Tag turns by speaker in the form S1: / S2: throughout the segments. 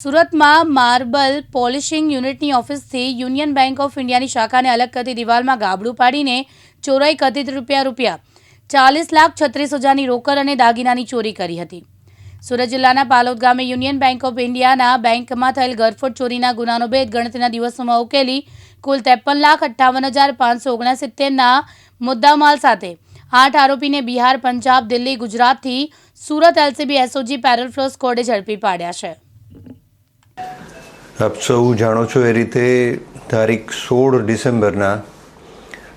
S1: સુરતમાં marble polishing યુનિટની ઓફિસથી union bank of ઇન્ડિયાની શાખાને અલગ કરતી દિવાલમાં ગાબડું પાડીને ચોરાઈ કથિત રૂપિયા રૂપિયા ચાલીસ લાખ છત્રીસ હજારની રોકડ અને દાગીનાની ચોરી કરી હતી. સુરત જિલ્લાના પાલોદ ગામે યુનિયન બેંક ઓફ ઇન્ડિયાના બેંકમાં થયેલ ગરફોડ ચોરીના ગુનાનો ભેદ ગણતરીના દિવસોમાં ઉકેલી કુલ ત્રેપન લાખ અઠ્ઠાવન હજાર પાંચસો ઓગણસિત્તેરના મુદ્દામાલ સાથે આઠ આરોપીને બિહાર, પંજાબ, દિલ્હી, ગુજરાતથી Surat LCB SOG parole furlough સ્કોડે ઝડપી પાડ્યા છે.
S2: આપ સૌ જાણો છો એ રીતે તારીખ સોળ ડિસેમ્બરના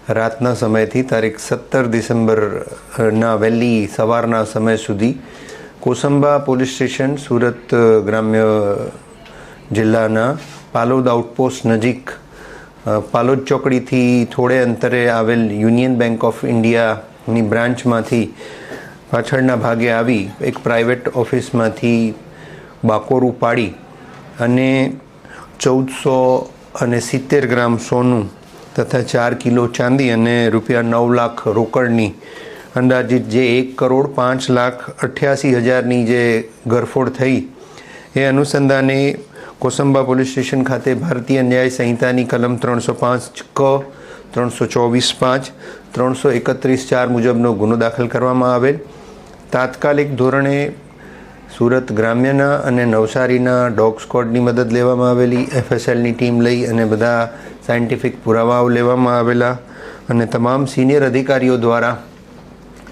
S2: રાતના સમયથી તારીખ સત્તર ડિસેમ્બરના વહેલી સવારના સમય સુધી કોસંબા પોલીસ સ્ટેશન, સુરત ગ્રામ્ય જિલ્લાના પાલોદ આઉટપોસ્ટ નજીક પાલોદ ચોકડીથી થોડે અંતરે આવેલ યુનિયન બેંક ઓફ ઇન્ડિયાની બ્રાન્ચમાંથી પાછળના ભાગે આવી એક પ્રાઇવેટ ઓફિસમાંથી બાકોરું પાડી અને ચૌદસો અને સિત્તેર ગ્રામ સોનું તથા ચાર કિલો ચાંદી અને રૂપિયા નવ લાખ રોકડની અંદાજિત જે એક કરોડ પાંચ લાખ અઠ્યાસી હજારની જે ગરફોડ થઈ, એ અનુસંધાને કોસંબા પોલીસ સ્ટેશન ખાતે ભારતીય ન્યાય સંહિતાની કલમ ત્રણસો પાંચ ક, ત્રણસો ચોવીસ પાંચ, ત્રણસો એકત્રીસ ચાર મુજબનો ગુનો દાખલ કરવામાં આવેલ. તાત્કાલિક ધોરણે સુરત ગ્રામ્યના અને નવસારીના ડોગ સ્કોડની મદદ લેવામાં આવેલી એફએસએલની ટીમ લઈ અને બધા સાયન્ટિફિક પુરાવાઓ લેવામાં આવેલા અને તમામ સિનિયર અધિકારીઓ દ્વારા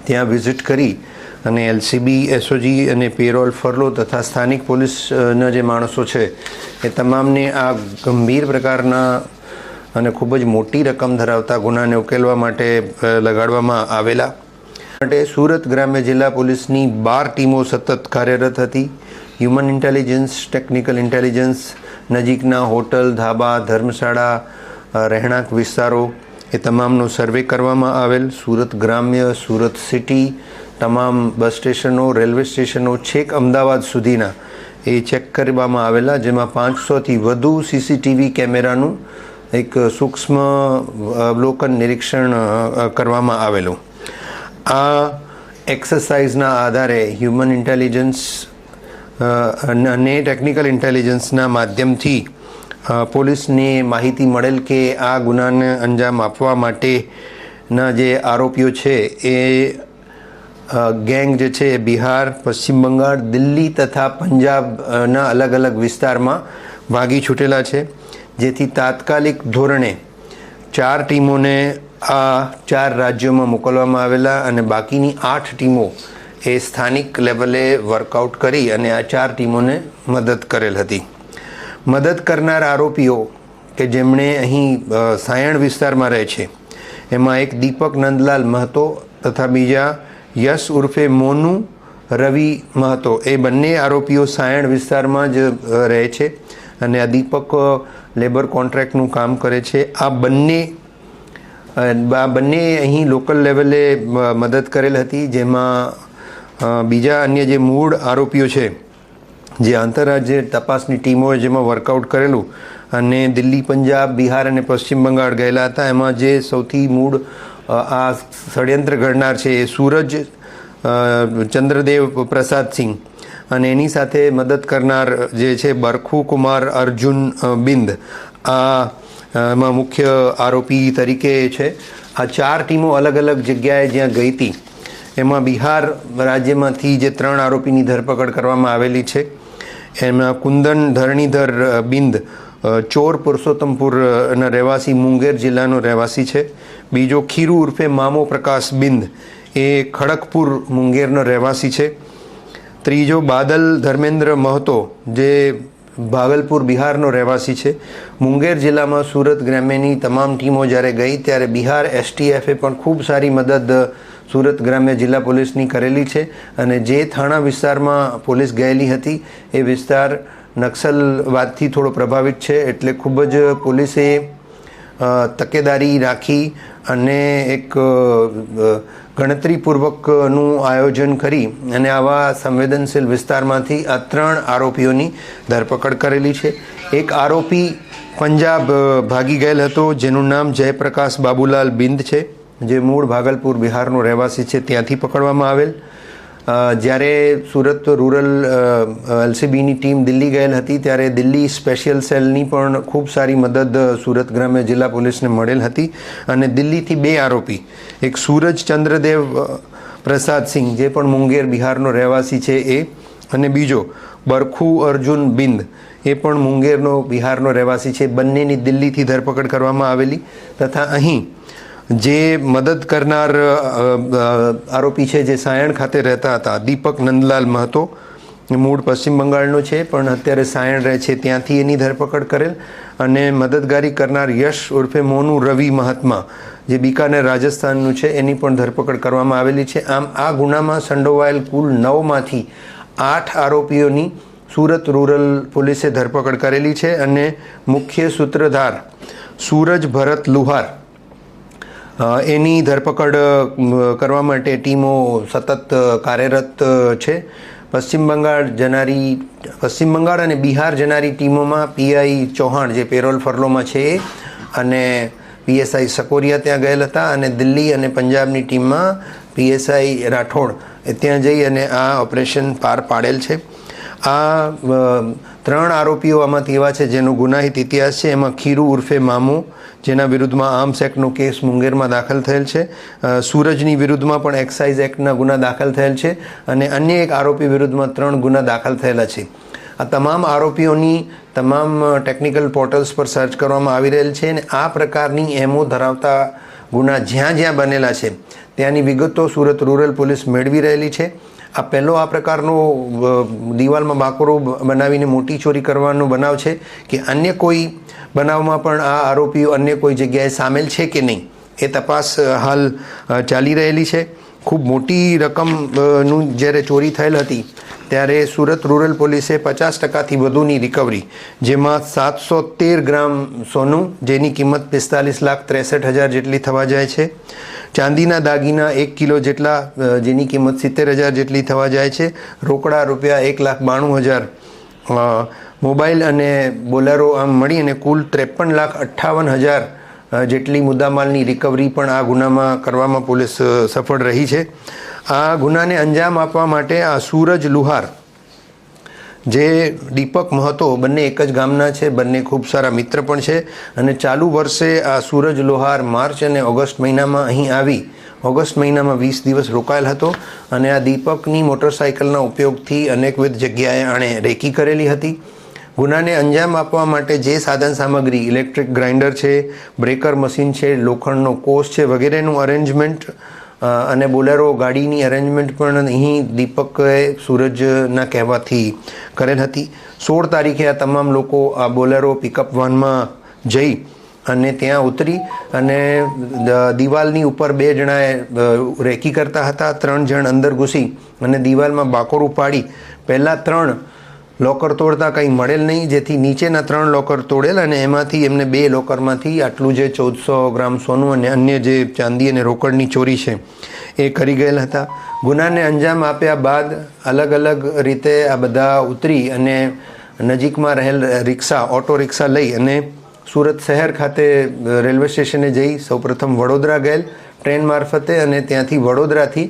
S2: ત્યાં વિઝિટ કરી અને એલસીબી, એસઓજી અને પેરોલ ફરલો તથા સ્થાનિક પોલીસના જે માણસો છે એ તમામને આ ગંભીર પ્રકારના અને ખૂબ જ મોટી રકમ ધરાવતા ગુનાને ઉકેલવા માટે લગાડવામાં આવેલા. માટે સુરત ગ્રામ્ય જિલ્લા પોલીસની બાર ટીમો સતત કાર્યરત હતી. હ્યુમન ઇન્ટેલિજન્સ ટેકનિકલ ઇન્ટેલિજન્સ નજીકના હોટલ, ધાબા, ધર્મશાળા રહેણાંક વિસ્તારો એ તમામનો સર્વે કરવામાં આવેલ. સુરત ગ્રામ્ય, સુરત સિટી, તમામ બસ સ્ટેશનો, રેલવે સ્ટેશનો છેક અમદાવાદ સુધીના એ ચેક કરવામાં આવેલા, જેમાં પાંચસોથી વધુ સીસીટીવી કેમેરાનું એક સૂક્ષ્મ અવલોકન નિરીક્ષણ કરવામાં આવેલું. આ એક્સરસાઇઝના આધારે હ્યુમન ઇન્ટેલિજન્સ અને ટેકનિકલ ઇન્ટેલિજન્સના માધ્યમથી પોલીસને માહિતી મળેલ કે આ ગુનાને અંજામ આપવા માટેના જે આરોપીઓ છે એ ગેંગ જે છે એ બિહાર, પશ્ચિમ બંગાળ, દિલ્હી તથા પંજાબના અલગ અલગ વિસ્તારમાં ભાગી છૂટેલા છે. જેથી તાત્કાલિક ધોરણે ચાર ટીમોને આ ચાર રાજ્યોમાં મોકલવામાં આવેલા અને બાકીની આઠ ટીમો એ સ્થાનિક લેવલે વર્કઆઉટ કરી અને આ ચાર ટીમોને મદદ કરેલ હતી. મદદ કરનાર આરોપીઓ કે જેમણે અહીં સાયણ વિસ્તારમાં રહે છે, એમાં એક દીપક નંદલાલ મહતો તથા બીજા યશ ઉર્ફે મોનુ રવિ મહતો. એ બંને આરોપીઓ સાયણ વિસ્તારમાં જ રહે છે અને આ દીપક લેબર કોન્ટ્રાક્ટનું કામ કરે છે. આ બંને બંને અહીં લોકલ લેવલે મદદ કરેલ હતી, જેમાં બીજા અન્ય જે મૂળ આરોપીઓ છે, જે આંતરરાજ્ય તપાસની ટીમોએ જેમાં વર્કઆઉટ કરેલું, અને દિલ્હી, પંજાબ, બિહાર અને પશ્ચિમ બંગાળ ગયેલા હતા, એમાં જે સૌથી મૂળ આ ષડયંત્ર ઘડનાર છે એ સૂરજ ચંદ્રદેવ પ્રસાદ સિંહ, અને એની સાથે મદદ કરનાર જે છે બરખુ કુમાર અર્જુન બિંદ. આ એમાં મુખ્ય આરોપી તરીકે છે. આ ચાર ટીમો અલગ અલગ જગ્યાએ જ્યાં ગઈ હતી એમાં બિહાર રાજ્યમાંથી જે ત્રણ આરોપીની ધરપકડ કરવામાં આવેલી છે. એમાં કુંદન, ધરણીધર બિંદ ચોર પુરુષોત્તમપુરના રહેવાસી મુંગેર જિલ્લાનો રહેવાસી છે. બીજો ખીરુ ઉર્ફે મામો પ્રકાશ બિંદ, એ ખડગપુર મુંગેરનો રહેવાસી છે. ત્રીજો બાદલ ધર્મેન્દ્ર મહતો, જે ભાગલપુર બિહારનો રહેવાસી છે. મુંગેર જિલ્લામાં સુરત ગ્રામ્યની તમામ ટીમો જ્યારે ગઈ ત્યારે બિહાર એસટીએફે પણ ખૂબ સારી મદદ સુરત ગ્રામ્ય જિલ્લા પોલીસની કરેલી છે અને જે થાણા વિસ્તારમાં પોલીસ ગયેલી હતી એ વિસ્તાર નક્સલવાદથી થોડો પ્રભાવિત છે એટલે ખૂબ જ પોલીસે તકેદારી રાખી અને એક ગણતરીપૂર્વકનું આયોજન કરી અને આવા સંવેદનશીલ વિસ્તારમાંથી આ ત્રણ આરોપીઓની ધરપકડ કરેલી છે. એક આરોપી પંજાબ ભાગી ગયેલ હતો, જેનું નામ જયપ્રકાશ બાબુલાલ બિંદ છે, જે મૂળ ભાગલપુર બિહારનો રહેવાસી છે, ત્યાંથી પકડવામાં આવેલ. જ્યારે સુરત રૂરલ એલસીબીની ટીમ દિલ્હી ગયેલ હતી, ત્યારે દિલ્હી સ્પેશિયલ સેલની પણ ખૂબ સારી મદદ સુરત ગ્રામ્ય જિલ્લા પોલીસને મળેલ હતી અને દિલ્હીથી બે આરોપી, એક સૂરજ ચંદ્રદેવ પ્રસાદ સિંહ, જે પણ મુંગેર બિહારનો રહેવાસી છે એ, અને બીજો બરખુ અર્જુન બિંદ, એ પણ મુંગેરનો બિહારનો રહેવાસી છે. બંનેની દિલ્હીથી ધરપકડ કરવામાં આવેલી તથા અહીં જે મદદ કરનાર આરોપી છે જે સાયણ ખાતે રહેતા હતા. દીપક નંદલાલ મહતો, મૂળ પશ્ચિમ બંગાળનો છે, પણ અત્યારે સાયણ રહે છે. ત્યાંથી એની ધરપકડ કરેલ અને મદદગારી કરનાર યશ ઉર્ફે મોનુ રવિ મહાત્મા, જે બિકાનેર રાજસ્થાનનું છે, એની પણ ધરપકડ કરવામાં આવેલી છે. આમ, આ ગુનામાં સંડોવાયેલ કુલ નવમાંથી આઠ આરોપીઓની સુરત રૂરલ પોલીસે ધરપકડ કરેલી છે અને મુખ્ય સૂત્રધાર સૂરજ ભરત લુહાર એની ધરપકડ કરવા માટે ટીમો સતત કાર્યરત છે. પશ્ચિમ બંગાળ જનારી, પશ્ચિમ બંગાળ અને બિહાર જનારી ટીમોમાં પીઆઈ ચૌહાણ, જે પેરોલ ફરલોમાં છે, અને પીએસઆઈ સકોરિયા ત્યાં ગયેલ હતા અને દિલ્હી અને પંજાબની ટીમમાં પીએસઆઈ રાઠોડ ત્યાં જઈ અને આ ઓપરેશન પાર પાડેલ છે. આ ત્રણ આરોપીઓ આમાંથી એવા છે જેનો ગુનાહિત ઇતિહાસ છે. એમાં ખીરુ ઉર્ફે મામુ, જેના વિરુદ્ધમાં આર્મ્સ એક્ટનો કેસ મુંગેરમાં દાખલ થયેલ છે. સૂરજની વિરુદ્ધમાં પણ એક્સાઇઝ એક્ટના ગુના દાખલ થયેલ છે અને અન્ય એક આરોપી વિરુદ્ધમાં ત્રણ ગુના દાખલ થયેલા છે. આ તમામ આરોપીઓની તમામ ટેકનિકલ પોર્ટલ્સ પર સર્ચ કરવામાં આવી રહેલ છે અને આ પ્રકારની એમઓ ધરાવતા ગુના જ્યાં જ્યાં બનેલા છે, ત્યાંની વિગતો સુરત રૂરલ પોલીસ મેળવી રહેલી છે. આ પહેલો આ પ્રકારનો દિવાલમાં બાકરો બનાવીને મોટી ચોરી કરવાનો બનાવ છે કે અન્ય કોઈ બનાવમાં પણ આ આરોપીઓ અન્ય કોઈ જગ્યાએ સામેલ છે કે નહીં? એ તપાસ હાલ ચાલી રહેલી છે. ખૂબ મોટી રકમનું જ્યારે ચોરી થયેલ હતી, ત્યારે સુરત રૂરલ પોલીસે પચાસ ટકાથી વધુની રિકવરી જેમાં સાતસો તેર ગ્રામ સોનું, જેની કિંમત પિસ્તાલીસ લાખ ત્રેસઠ હજાર જેટલી થવા જાય છે. ચાંદીના દાગીના એક કિલો જેટલા જેની કિંમત સિત્તેર હજાર જેટલી થવા જાય છે. રોકડા રૂપિયા એક લાખ બાણું હજાર. મોબાઈલ અને બોલેરો આમ મળી અને કુલ ત્રેપન લાખ અઠ્ઠાવન હજાર જેટલી મુદ્દામાલની રિકવરી પણ આ ગુનામાં કરવામાં પોલીસ સફળ રહી છે. આ ગુનાને અંજામ આપવા માટે આ સૂરજ લુહાર જે દીપક મહતો, બંને એક જ ગામના છે, બંને ખૂબ સારા મિત્ર પણ છે અને ચાલુ વર્ષે આ સૂરજ લોહાર માર્ચ અને ઓગસ્ટ મહિનામાં અહીં આવી. ઓગસ્ટ મહિનામાં વીસ દિવસ રોકાયેલ હતો અને આ દીપકની મોટરસાઇકલના ઉપયોગથી અનેકવિધ જગ્યાએ આણે રેકી કરેલી હતી. ગુનાને અંજામ આપવા માટે જે સાધન સામગ્રી, ઇલેક્ટ્રિક ગ્રાઇન્ડર છે, બ્રેકર મશીન છે, લોખંડનો કોષ છે વગેરેનું અરેન્જમેન્ટ અને બોલેરો ગાડીની અરેન્જમેન્ટ પણ અહીં દીપકે સૂરજના કહેવાથી કરેલ હતી. સોળ તારીખે આ તમામ લોકો આ બોલેરો પિકઅપ વાનમાં જઈ અને ત્યાં ઉતરી અને દિવાલની ઉપર બે જણાએ રેકી કરતા હતા. ત્રણ જણ અંદર ઘૂસી અને દિવાલમાં બાકોરું પાડી પહેલાં ત્રણ લોકર તોડતા કંઈ મળેલ નહીં, જેથી નીચેના ત્રણ લોકર તોડેલ અને એમાંથી એમને બે લોકરમાંથી આટલું જે ચૌદસો ગ્રામ સોનું અને અન્ય જે ચાંદી અને રોકડની ચોરી છે, એ કરી ગયેલ હતા. ગુનાને અંજામ આપ્યા બાદ અલગ અલગ રીતે આ બધા ઉતરી અને નજીકમાં રહેલ રિક્ષા, ઓટો રિક્ષા લઈ અને સુરત શહેર ખાતે રેલવે સ્ટેશને જઈ સૌપ્રથમ વડોદરા ગયેલ. ટ્રેન મારફતે અને ત્યાંથી વડોદરાથી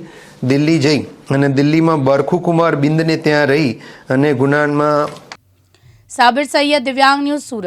S2: દિલ્હી જઈ અને દિલ્હીમાં બરખુકુમાર બિંદને ત્યાં રહી અને ગુનામાં
S1: સાબિર સૈયદ દિવ્યાંગ ન્યૂઝ સુરત.